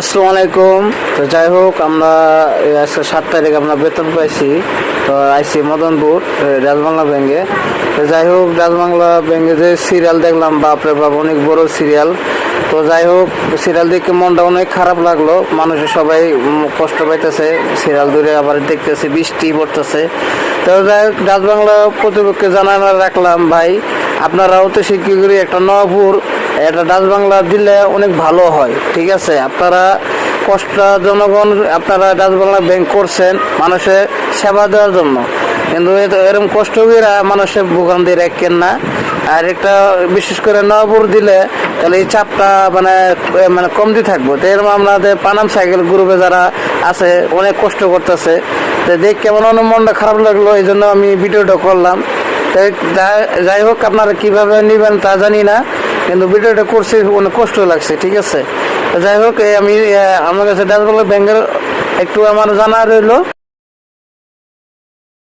আসসালামু আলাইকুম। তো যাই হোক, আমরা আজকে সাত তারিখ আমরা বেতন পাইছি। তো আইসি মদনপুর রাজবাংলা ব্যাঙ্কে তো যাই হোক রাজবাংলা ব্যাঙ্কে যে সিরিয়াল দেখলাম, বাপরে বাপ, অনেক বড় সিরিয়াল তো যাই হোক সিরিয়াল দেখে মনটা অনেক খারাপ লাগল। মানুষের সবাই কষ্ট পাইতেছে। সিরিয়াল ধরে আবার দেখতেছে, বৃষ্টি পড়তেছে। তো যাই হোক রাজবাংলা কর্তৃপক্ষকে জানানো রাখলাম, ভাই, আপনারাও তো শিক্ষকরি একটা নবপুর এটা ডাচ বাংলা দিলে অনেক ভালো হয়, ঠিক আছে? আপনারা কষ্ট জনগণ, আপনারা ডাচ বাংলা ব্যাংক করছেন মানুষের সেবা দেওয়ার জন্য। কিন্তু এরকম কষ্ট করে মানুষের ভোগান্তি রাখেন না। আর একটা বিশেষ করে নবপুর দিলে তাহলে এই চাপটা মানে মানে কমতি থাকব। তো এরকম আমাদের পানাম সাইকেল গ্রুপে যারা আছে, অনেক কষ্ট করতেছে। তো দেখ কেমন অনেক মনটা খারাপ লাগল এই জন্য আমি ভিডিওটা করলাম। তাই যাই হোক, আপনারা কীভাবে নেবেন তা জানি না। কিন্তু ভিডিওটা করছি, অনেক কষ্ট লাগছে, ঠিক আছে? যাই হোক আমি আমার কাছে ডাচবাংলা ব্যাংকের একটু আমার জানা রইল।